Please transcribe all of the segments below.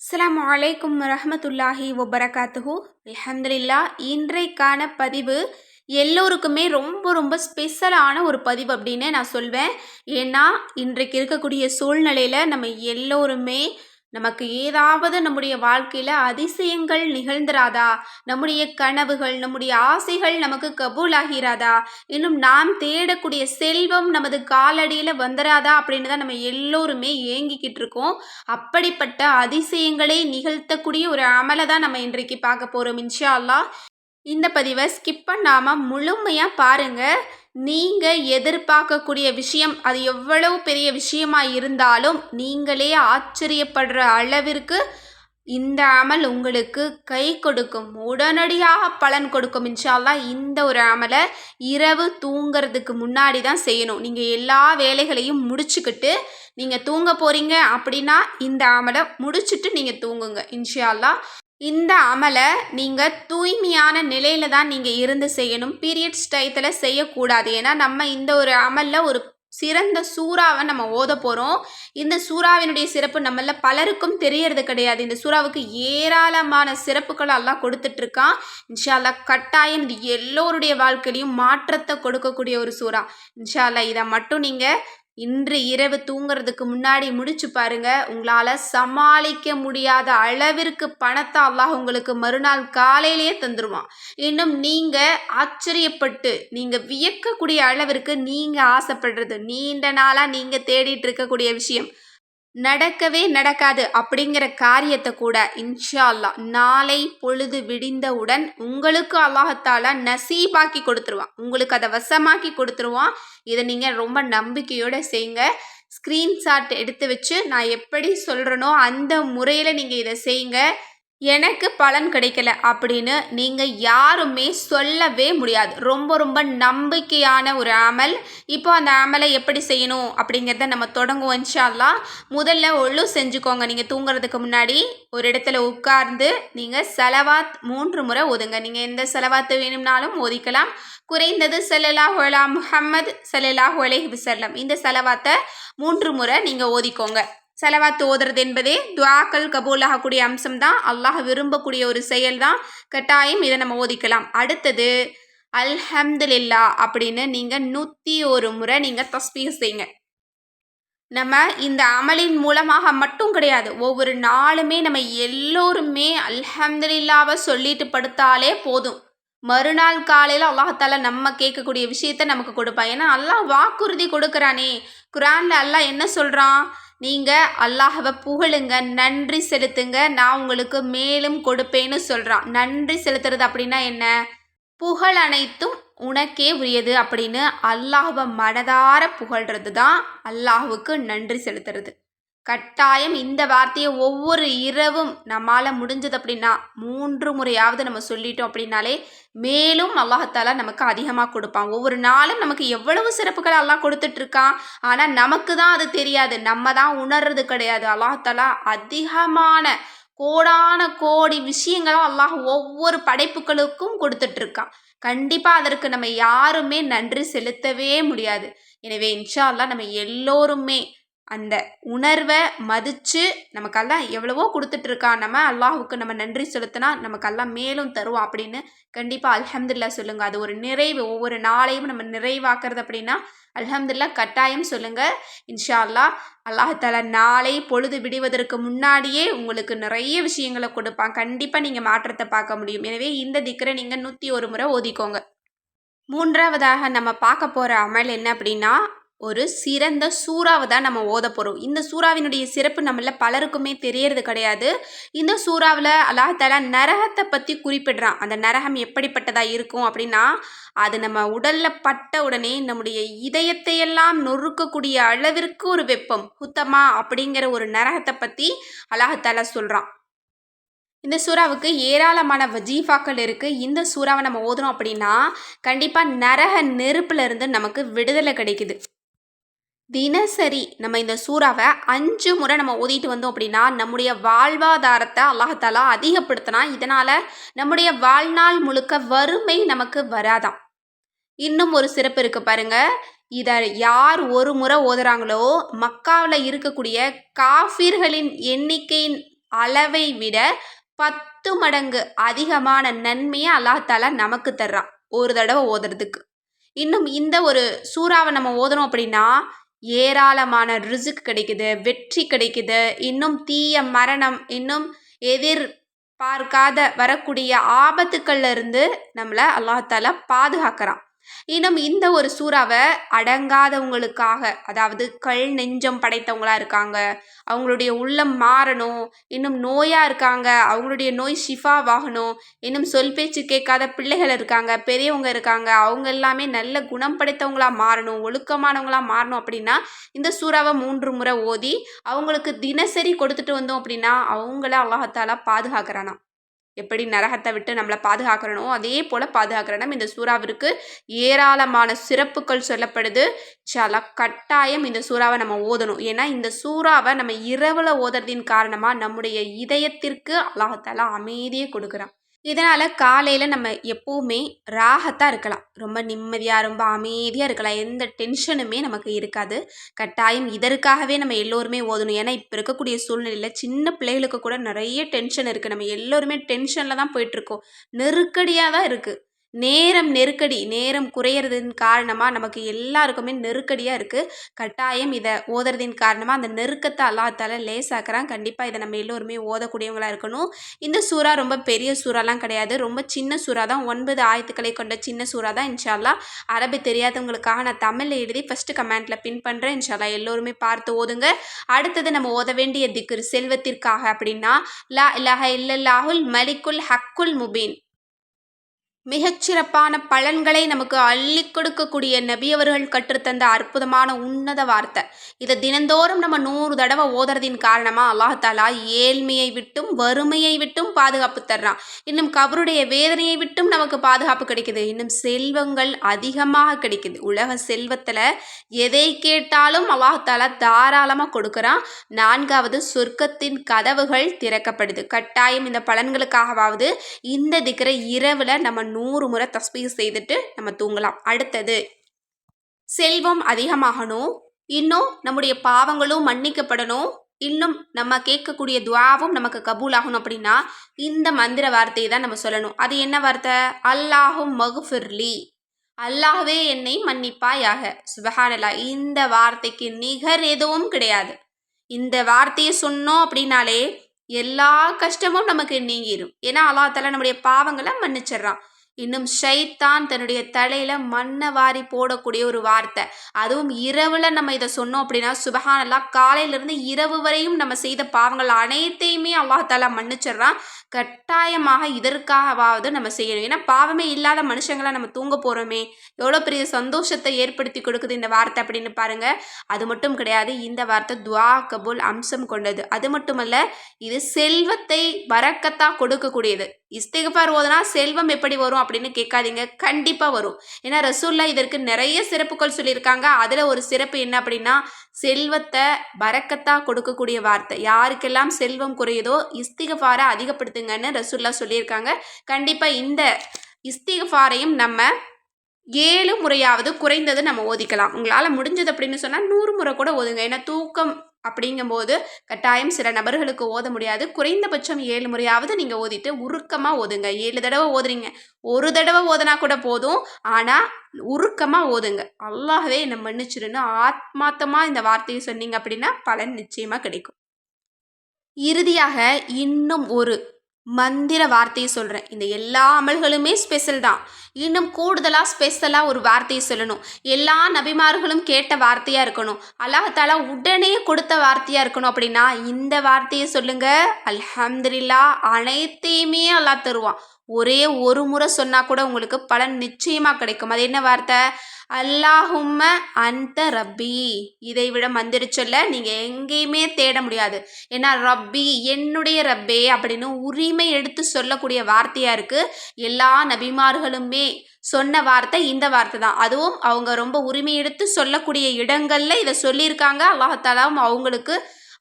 அஸ்லாம் அலைக்கும் ரஹமத்துல்லாஹி ஒபரகாத்துஹூ அலமதுல்லா இன்றைக்கான பதிவு எல்லோருக்குமே ரொம்ப ரொம்ப ஸ்பெஷலான ஒரு பதிவு அப்படின்னு நான் சொல்வேன். ஏன்னா இன்றைக்கு இருக்கக்கூடிய சூழ்நிலையில் நம்ம எல்லோருமே நமக்கு ஏதாவது நம்முடைய வாழ்க்கையில் அதிசயங்கள் நிகழ்ந்துராதா? நம்முடைய கனவுகள் நம்முடைய ஆசைகள் நமக்கு கபூலாகிறாதா? இன்னும் நாம் தேடக்கூடிய செல்வம் நமது காலடியில் வந்துராதா? அப்படின்னு தான் நம்ம எல்லோருமே ஏங்கிக்கிட்டு இருக்கோம். அப்படிப்பட்ட அதிசயங்களை நிகழ்த்தக்கூடிய ஒரு அமலை தான் நம்ம இன்றைக்கு பார்க்க போகிறோம் இன்ஷா அல்லா இந்த பதிவை ஸ்கிப் பண்ணாமல் முழுமையாக பாருங்கள் நீங்கள் எதிர்பார்க்கக்கூடிய விஷயம் அது எவ்வளவு பெரிய விஷயமா இருந்தாலும் நீங்களே ஆச்சரியப்படுற அளவிற்கு இந்த அமல் உங்களுக்கு கை கொடுக்கும். உடனடியாக பலன் கொடுக்கும். இன்ஷால்லா இந்த ஒரு அமலை இரவு தூங்கிறதுக்கு முன்னாடி தான் செய்யணும். நீங்கள் எல்லா வேலைகளையும் முடிச்சுக்கிட்டு நீங்கள் தூங்க போகிறீங்க அப்படின்னா இந்த அமலை முடிச்சுட்டு நீங்கள் தூங்குங்க. இன்ஷால்லா இந்த அமலை நீங்கள் தூய்மையான நிலையில தான் நீங்கள் இருந்து செய்யணும். பீரியட்ஸ் டயத்தில் செய்யக்கூடாது. ஏன்னா நம்ம இந்த ஒரு அமலில் ஒரு சிறந்த சூறாவை நம்ம ஓத போகிறோம் இந்த சூறாவினுடைய சிறப்பு நம்மள பலருக்கும் தெரியறது கிடையாது. இந்த சூறாவுக்கு ஏராளமான சிறப்புகள் எல்லாம் கொடுத்துட்ருக்கான். இன்ஷால்லா கட்டாயம் இது எல்லோருடைய வாழ்க்கையிலையும் மாற்றத்தை கொடுக்கக்கூடிய ஒரு சூறா. இன்ஷால்லா இதை மட்டும் நீங்கள் இன்று இரவு தூங்குறதுக்கு முன்னாடி முடிச்சு பாருங்க. உங்களால் சமாளிக்க முடியாத அளவிற்கு பணத்தை அல்லாஹ் உங்களுக்கு மறுநாள் காலையிலேயே தந்துடுவான் இன்னும் நீங்கள் ஆச்சரியப்பட்டு நீங்கள் வியக்கக்கூடிய அளவிற்கு நீங்கள் ஆசைப்படுறது நீண்ட நாளாக நீங்கள் தேடிட்டு இருக்கக்கூடிய விஷயம். நடக்கவே நடக்காது அப்படிங்கிற காரியத்தை கூட இன்ஷா அல்லா நாளை பொழுது விடிந்தவுடன் உங்களுக்கு அல்லாஹத்தால நசீபாக்கி கொடுத்துருவான். உங்களுக்கு அதை வசமாக்கி கொடுத்துருவான். இதை நீங்கள் ரொம்ப நம்பிக்கையோடு செய்யுங்க. ஸ்க்ரீன்ஷாட் எடுத்து வச்சு நான் எப்படி சொல்கிறேனோ அந்த முறையில் நீங்கள் இதை செய்யுங்க. எனக்கு பலன் கிடைக்கல அப்படின்னு நீங்கள் யாருமே சொல்லவே முடியாது. ரொம்ப ரொம்ப நம்பிக்கையான ஒரு ஆமல் இப்போ அந்த ஆமலை எப்படி செய்யணும் அப்படிங்கிறத நம்ம தொடங்குவோம். இன்ஷால்லா முதல்ல ஒழு செஞ்சுக்கோங்க. நீங்கள் தூங்குறதுக்கு முன்னாடி ஒரு இடத்துல உட்கார்ந்து நீங்கள் செலவாத் மூன்று முறை ஒதுங்க. நீங்கள் எந்த செலவாத்து வேணும்னாலும் ஒதுக்கலாம். குறைந்தது செல்லலா ஹோலா முஹம்மது செல்லலா ஒலை விசல்லம் இந்த செலவாத்தை மூன்று முறை நீங்கள் ஓதிக்கோங்க செலவாத்து ஓதுறது என்பதே துவாக்கள் கபூலாகக்கூடிய அம்சம் தான் அல்லாஹ் விரும்பக்கூடிய ஒரு செயல் தான் கட்டாயம் இதை நம்ம ஓதிக்கலாம். அடுத்தது அல்ஹம்துலில்லா அப்படின்னு நீங்கள் நூற்றி ஒரு முறை நீங்கள் தஸ்பீக செய்யுங்க. நம்ம இந்த அமலின் மூலமாக மட்டும் கிடையாது. ஒவ்வொரு நாளுமே நம்ம எல்லோருமே அல்ஹம்துலில்லாவை சொல்லிட்டு படுத்தாலே போதும். மறுநாள் காலையில் அல்லாஹால நம்ம கேட்கக்கூடிய விஷயத்த நமக்கு கொடுப்பான். ஏன்னா அல்லாஹ் வாக்குறுதி கொடுக்குறானே. குரான்ல அல்லாஹ் என்ன சொல்கிறான் நீங்கள் அல்லாஹவை புகழுங்க நன்றி செலுத்துங்க. நான் உங்களுக்கு மேலும் கொடுப்பேன்னு சொல்கிறான் நன்றி செலுத்துறது அப்படின்னா என்ன? புகழ் அனைத்தும் உனக்கே உரியது அப்படின்னு அல்லாஹுவை மனதார புகழ்றது தான் அல்லாஹுக்கு நன்றி செலுத்துறது. கட்டாயம் இந்த வார்த்தையை ஒவ்வொரு இரவும் நம்மால் முடிஞ்சது அப்படின்னா மூன்று முறையாவது நம்ம சொல்லிட்டோம் அப்படின்னாலே மேலும் அல்லாஹாலா நமக்கு அதிகமாக கொடுப்பான். ஒவ்வொரு நாளும் நமக்கு எவ்வளவு சிறப்புகள் எல்லாம் கொடுத்துட்ருக்கான். ஆனால் நமக்கு தான் அது தெரியாது. நம்ம தான் உணர்றது கிடையாது. அல்லாஹாலா அதிகமான கோடான கோடி விஷயங்களும் அல்லாஹ் ஒவ்வொரு படைப்புகளுக்கும் கொடுத்துட்ருக்கான். கண்டிப்பாக அதற்கு நம்ம யாருமே நன்றி செலுத்தவே முடியாது. எனவே இன்ஷா அல்லா நம்ம எல்லோருமே அந்த உணர்வை மதித்து நமக்கெல்லாம் எவ்வளவோ கொடுத்துட்ருக்கான். நம்ம அல்லாஹுக்கு நம்ம நன்றி செலுத்தினா நமக்கெல்லாம் மேலும் தருவோம் அப்படின்னு கண்டிப்பாக அல்ஹம்துல்லா சொல்லுங்கள் அது ஒரு நிறைவு. ஒவ்வொரு நாளையும் நம்ம நிறைவாக்குறது அப்படின்னா அல்ஹம்துல்லா கட்டாயம் சொல்லுங்கள் இன்ஷா அல்லா அல்லாஹால நாளை பொழுது விடுவதற்கு முன்னாடியே உங்களுக்கு நிறைய விஷயங்களை கொடுப்பான். கண்டிப்பாக நீங்கள் மாற்றத்தை பார்க்க முடியும். எனவே இந்த திக்கரை நீங்கள் நூற்றி ஒரு முறை ஓதிக்கோங்க. மூன்றாவதாக நம்ம பார்க்க போகிற அமல் என்ன அப்படின்னா ஒரு சிறந்த சூறாவை தான் நம்ம ஓத போகிறோம் இந்த சூறாவினுடைய சிறப்பு நம்மள பலருக்குமே தெரியறது கிடையாது. இந்த சூறாவில் அல்லாஹால நரகத்தை பற்றி குறிப்பிடுறான். அந்த நரகம் எப்படிப்பட்டதாக இருக்கும் அப்படின்னா அது நம்ம உடலில் பட்ட உடனே நம்முடைய இதயத்தையெல்லாம் நொறுக்கக்கூடிய அளவிற்கு ஒரு வெப்பம். ஹுத்தமா அப்படிங்கிற ஒரு நரகத்தை பற்றி அல்லாஹால சொல்கிறான் இந்த சூறாவுக்கு ஏராளமான வஜீஃபாக்கள் இருக்குது இந்த சூறாவை நம்ம ஓதுனோம் அப்படின்னா கண்டிப்பாக நரக நெருப்பில் இருந்து நமக்கு விடுதலை கிடைக்குது. தினசரி நம்ம இந்த சூறாவை அஞ்சு முறை நம்ம ஓதிட்டு வந்தோம் அப்படின்னா நம்முடைய வாழ்வாதாரத்தை அல்லாஹாலா அதிகப்படுத்தினா இதனால் நம்முடைய வாழ்நாள் முழுக்க வறுமை நமக்கு வராதாம். இன்னும் ஒரு சிறப்பு இருக்குது பாருங்க. இதை யார் ஒரு முறை ஓதுறாங்களோ மக்காவில் இருக்கக்கூடிய காஃபிர்களின் எண்ணிக்கையின் அளவை விட பத்து மடங்கு அதிகமான நன்மையை அல்லாஹாலா நமக்கு தர்றான் ஒரு தடவை ஓதுறதுக்கு. இன்னும் இந்த ஒரு சூறாவை நம்ம ஓதுறோம் அப்படின்னா ஏராளமான ரிசுக் கிடைக்குது வெற்றி கிடைக்குது. இன்னும் தீய மரணம் இன்னும் எதிர் பார்க்காத வரக்கூடிய ஆபத்துக்கள்ல இருந்து நம்மளை அல்லாஹால பாதுகாக்கிறான். இன்னும் இந்த ஒரு சூறாவை அடங்காதவங்களுக்காக அதாவது கல் நெஞ்சம் படைத்தவங்களா இருக்காங்க அவங்களுடைய உள்ளம் மாறணும் இன்னும் நோயாக இருக்காங்க அவங்களுடைய நோய் ஷிஃபாவாகணும் இன்னும் சொல் பேச்சு கேட்காத பிள்ளைகள் இருக்காங்க பெரியவங்க இருக்காங்க அவங்க எல்லாமே நல்ல குணம் படைத்தவங்களா மாறணும் ஒழுக்கமானவங்களா மாறணும் அப்படின்னா இந்த சூறாவை மூன்று முறை ஓதி அவங்களுக்கு தினசரி கொடுத்துட்டு வந்தோம் அப்படின்னா அவங்கள அல்லாஹத்தாலா பாதுகாக்கிறானா எப்படி நரகத்தை விட்டு நம்மளை பாதுகாக்கிறனோ அதே போல் பாதுகாக்கிறனும் இந்த சூறாவிற்கு ஏராளமான சிறப்புகள் சொல்லப்படுது. சில கட்டாயம் இந்த சூறாவை நம்ம ஓதணும். ஏன்னா இந்த சூறாவை நம்ம இரவில் ஓதுறதின் காரணமாக நம்முடைய இதயத்திற்கு அல்லாஹத்தாலா அமைதியை கொடுக்குறான். இதனால் காலையில் நம்ம எப்போவுமே ராகத்தாக இருக்கலாம். ரொம்ப நிம்மதியாக ரொம்ப அமைதியாக இருக்கலாம். எந்த டென்ஷனுமே நமக்கு இருக்காது. கட்டாயம் இதற்காகவே நம்ம எல்லோருமே ஓதணும். ஏன்னா இப்போ இருக்கக்கூடிய சூழ்நிலையில் சின்ன பிள்ளைகளுக்கு கூட நிறைய டென்ஷன் இருக்குது நம்ம எல்லோருமே டென்ஷனில் தான் போயிட்டுருக்கோம் நெருக்கடியாக தான் இருக்குது நேரம் நெருக்கடி நேரம் குறையிறதின் காரணமாக நமக்கு எல்லாருக்குமே நெருக்கடியாக இருக்குது கட்டாயம் இதை ஓதுறதின் காரணமாக அந்த நெருக்கத்தை அல்லாத்தால லேசாக்குறான். கண்டிப்பாக இதை நம்ம எல்லோருமே ஓதக்கூடியவங்களாக இருக்கணும். இந்த சூறா ரொம்ப பெரிய சூறாலாம் கிடையாது. ரொம்ப சின்ன சூறா தான் ஒன்பது ஆயத்துக்களை கொண்ட சின்ன சூறா தான் இன்ஷால்லா அரபி தெரியாதவங்களுக்காக நான் தமிழில் எழுதி ஃபஸ்ட்டு கமெண்ட்டில் பின் பண்ணுறேன் இன்ஷால்லா எல்லோருமே பார்த்து ஓதுங்க. அடுத்தது நம்ம ஓத வேண்டிய திக்கு செல்வத்திற்காக அப்படின்னா லா இல்லாஹ இல்லல்லாஹுல் மலிக்குல் ஹக்குல் முபீன். மிகச்சிறப்பான பலன்களை நமக்கு அள்ளி கொடுக்கக்கூடிய நபியவர்கள் கற்றுத்தந்த அற்புதமான உன்னத வார்த்தை. இதை தினந்தோறும் நம்ம நூறு தடவை ஓதுறதின் காரணமாக அல்லாஹாலா ஏழ்மையை விட்டும் வறுமையை விட்டும் பாதுகாப்பு தர்றான். இன்னும் கபருடைய வேதனையை விட்டும் நமக்கு பாதுகாப்பு கிடைக்குது. இன்னும் செல்வங்கள் அதிகமாக கிடைக்குது. உலக செல்வத்தில் எதை கேட்டாலும் அல்லாஹாலா தாராளமாக கொடுக்குறான். நான்காவது சொர்க்கத்தின் கதவுகள் திறக்கப்படுது. கட்டாயம் இந்த பலன்களுக்காகவாவது இந்த திக்கிற இரவில் நம்ம நூறு முறை தஸ்பீ செய்துட்டு நம்ம தூங்கலாம். அடுத்தது செல்வம் அதிகமாகணும். இன்னும் நம்முடைய பாவங்களும் மன்னிக்கப்படணும். இன்னும் நம்ம கேட்கக்கூடிய துவாவும் நமக்கு கபூல் ஆகணும் அப்படின்னா இந்த மந்திர வார்த்தையை தான் நம்ம சொல்லணும். அது என்ன வார்த்தை? அல்லாஹும் மகுஃபிர்லி அல்லாஹ்வே என்னை மன்னிப்பாயாக. சுபஹானல்லா இந்த வார்த்தைக்கு நிகர் எதுவும் கிடையாது. இந்த வார்த்தையை சொன்னோம் அப்படின்னாலே எல்லா கஷ்டமும் நமக்கு நீங்கிடும் ஏன்னா அல்லாஹால நம்முடைய பாவங்களை மன்னிச்சிடுறான். இன்னும் ஷைத்தான் தன்னுடைய தலையில் மண்ணை வாரி போடக்கூடிய ஒரு வார்த்தை. அதுவும் இரவில் நம்ம இதை சொன்னோம் அப்படின்னா சுபஹானல்லா காலையிலேருந்து இரவு வரையும் நம்ம செய்த பாவங்கள் அனைத்தையுமே அல்லாஹாலா மன்னிச்சிடுறான். கட்டாயமாக இதற்காகவாவது நம்ம செய்யணும். ஏன்னா பாவமே இல்லாத மனுஷங்களை நம்ம தூங்க போகிறோமே எவ்வளோ பெரிய சந்தோஷத்தை ஏற்படுத்தி கொடுக்குது இந்த வார்த்தை அப்படின்னு பாருங்கள் அது மட்டும் கிடையாது இந்த வார்த்தை துவா கபூல் அம்சம் கொண்டது. அது மட்டுமல்ல இது செல்வத்தை வரக்கத்தான் கொடுக்கக்கூடியது. இஸ்திகபார் ஓதுனா செல்வம் எப்படி வரும் அப்படின்னு கேட்காதீங்க. கண்டிப்பாக வரும். ஏன்னா ரசூல்லா இதற்கு நிறைய சிறப்புகள் சொல்லியிருக்காங்க. அதில் ஒரு சிறப்பு என்ன அப்படின்னா செல்வத்தை பறக்கத்தாக கொடுக்கக்கூடிய வார்த்தை. யாருக்கெல்லாம் செல்வம் குறையுதோ இஸ்திகபாரை அதிகப்படுத்துங்கன்னு ரசூல்லா சொல்லியிருக்காங்க. கண்டிப்பாக இந்த இஸ்திகபாரையும் நம்ம ஏழு முறையாவது குறைந்தது நம்ம ஓதிக்கலாம். உங்களால் முடிஞ்சது அப்படின்னு சொன்னால் நூறு முறை கூட ஓதுங்க. ஏன்னா தூக்கம் அப்படிங்கும்போது கட்டாயம் சில நபர்களுக்கு ஓத முடியாது. குறைந்தபட்சம் ஏழு முறையாவது நீங்கள் ஓதிட்டு உருக்கமாக ஓதுங்க. ஏழு தடவை ஓதுறீங்க. ஒரு தடவை ஓதுனா கூட போதும். ஆனால் உருக்கமாக ஓதுங்க. அல்லாகவே என்னை மன்னிச்சிருன்னு ஆத்மாத்தமாக இந்த வார்த்தையை சொன்னீங்க அப்படின்னா பலன் நிச்சயமாக கிடைக்கும். இறுதியாக இன்னும் ஒரு மந்திர வார்த்தையை சொல்கிறேன் இந்த எல்லா அமல்களுமே ஸ்பெஷல் தான். இன்னும் கூடுதலாக ஸ்பெஷலாக ஒரு வார்த்தையை சொல்லணும். எல்லா நபிமார்களும் கேட்ட வார்த்தையாக இருக்கணும். அல்லாஹாலா உடனே கொடுத்த வார்த்தையாக இருக்கணும் அப்படின்னா இந்த வார்த்தையை சொல்லுங்கள் அல்ஹம்துல்லா அனைத்தையுமே அல்லாஹ் தருவான். ஒரே ஒரு முறை சொன்னால் கூட உங்களுக்கு பலன் நிச்சயமாக கிடைக்கும். அது என்ன வார்த்தை? அல்லாஹும்ம அந்த ரப்பி. இதை விட மந்திர சொல்ல நீங்கள் எங்கேயுமே தேட முடியாது. ஏன்னா ரப்பி என்னுடைய ரப்பே அப்படின்னு உரிமை எடுத்து சொல்லக்கூடிய வார்த்தையாக இருக்குது எல்லா நபிமார்களுமே சொன்ன வார்த்தை இந்த வார்த்தை தான். அதுவும் அவங்க ரொம்ப உரிமை எடுத்து சொல்லக்கூடிய இடங்களில் இதை சொல்லியிருக்காங்க. அல்லாஹாலாவும் அவங்களுக்கு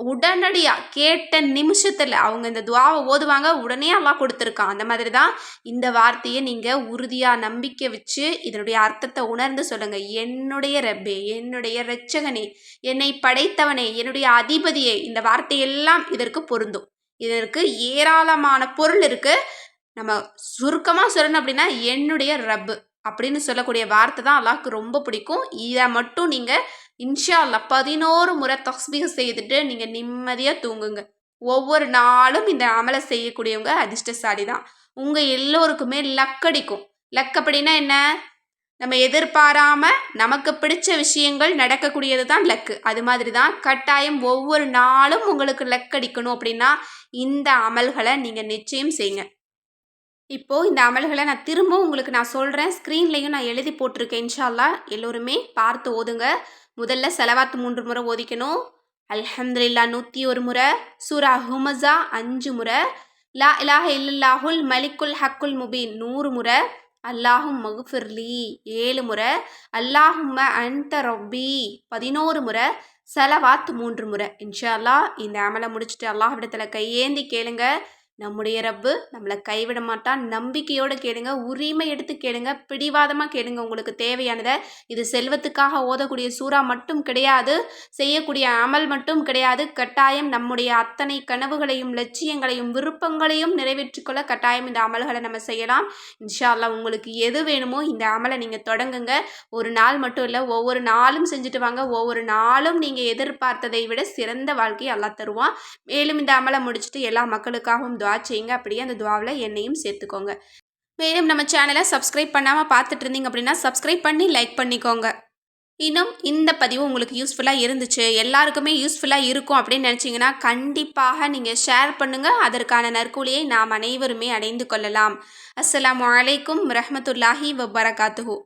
உடனடியாக கேட்ட நிமிஷத்தில் அவங்க இந்த துவாவை ஓதுவாங்க. உடனே அல்லாஹ் கொடுத்துருக்கான். அந்த மாதிரி தான் இந்த வார்த்தையை நீங்கள் உறுதியாக நம்பிக்கை வச்சு இதனுடைய அர்த்தத்தை உணர்ந்து சொல்லுங்கள் என்னுடைய ரப்பே என்னுடைய ரச்சகனே என்னை படைத்தவனே என்னுடைய அதிபதியே. இந்த வார்த்தையெல்லாம் இதற்கு பொருந்தும். இதற்கு ஏராளமான பொருள் இருக்குது நம்ம சுருக்கமாக சொல்லணும் அப்படின்னா என்னுடைய ரப்பு அப்படின்னு சொல்லக்கூடிய வார்த்தை தான் அல்லாஹ்க்கு ரொம்ப பிடிக்கும். இதை மட்டும் நீங்கள் இன்ஷா பதினோரு முறை தஸ்பீக செய்துட்டு நீங்கள் நிம்மதியாக தூங்குங்க. ஒவ்வொரு நாளும் இந்த அமலை செய்யக்கூடியவங்க அதிர்ஷ்டசாலி தான் உங்கள் எல்லோருக்குமே லக்கடிக்கும். லக் அப்படின்னா என்ன? நம்ம எதிர்பாராம நமக்கு பிடிச்ச விஷயங்கள் நடக்கக்கூடியது தான் லக்கு. அது மாதிரி தான் கட்டாயம் ஒவ்வொரு நாளும் உங்களுக்கு லக் அடிக்கணும் அப்படின்னா இந்த அமல்களை நீங்கள் நிச்சயம் செய்யுங்க. இப்போது இந்த அமல்களை நான் திரும்பவும் உங்களுக்கு நான் சொல்கிறேன் ஸ்க்ரீன்லேயும் நான் எழுதி போட்டிருக்கேன். இன்ஷால்லா எல்லோருமே பார்த்து ஓதுங்க. முதல்ல செலவாத்து மூன்று முறை ஓதிக்கணும். அல்ஹம்துல்லா நூற்றி ஒரு முறை. சூரா ஹுமசா அஞ்சு முறை. லா இலாஹ இல்லல்லாஹுல் மலிக்குல் ஹக்குல் முபீன் நூறு முறை. அல்லாஹும் மகுஃபிர்லி ஏழு முறை. அல்லாஹும்ம அன்ட ரொப்பி பதினோரு முறை. செலவாத் மூன்று முறை. இன்ஷா அல்லாஹ் இந்த அமலை முடிச்சுட்டு அல்லாஹ்விடத்தில் கையேந்தி கேளுங்க. நம்முடைய ரப்பு நம்மளை கைவிட மாட்டான். நம்பிக்கையோடு கேளுங்க உரிமை எடுத்து கேளுங்க பிடிவாதமாக கேளுங்க உங்களுக்கு தேவையானதை. இது செல்வத்துக்காக ஓதக்கூடிய சூறா மட்டும் கிடையாது செய்யக்கூடிய அமல் மட்டும் கிடையாது. கட்டாயம் நம்முடைய அத்தனை கனவுகளையும் லட்சியங்களையும் விருப்பங்களையும் நிறைவேற்றிக்கொள்ள கட்டாயம் இந்த அமல்களை நம்ம செய்யலாம். இன்ஷா அல்லாஹ் உங்களுக்கு எது வேணுமோ இந்த அமலை நீங்கள் தொடங்குங்க. ஒரு நாள் மட்டும் இல்லை ஒவ்வொரு நாளும் செஞ்சுட்டு வாங்க. ஒவ்வொரு நாளும் நீங்கள் எதிர்பார்த்ததை விட சிறந்த வாழ்க்கையை அல்லா தருவான். மேலும் இந்த அமலை முடிச்சுட்டு எல்லா மக்களுக்காகவும் துவா செய்யுங்க. அப்படியே அந்த துவாவில் என்னையும் சேர்த்துக்கோங்க. மேலும் நம்ம சேனலை சப்ஸ்கிரைப் பண்ணாமல் பார்த்துட்டு இருந்தீங்க அப்படின்னா சப்ஸ்கிரைப் பண்ணி லைக் பண்ணிக்கோங்க. இன்னும் இந்த பதிவு உங்களுக்கு யூஸ்ஃபுல்லாக இருந்துச்சு எல்லாருக்குமே யூஸ்ஃபுல்லாக இருக்கும் அப்படின்னு நினச்சிங்கன்னா கண்டிப்பாக நீங்கள் ஷேர் பண்ணுங்கள் அதற்கான நற்கூலியை நாம் அனைவருமே அடைந்து கொள்ளலாம். அஸ்லாம் அலைக்கும் ரஹமத்துல்லாஹி வபரகாத்துஹூ.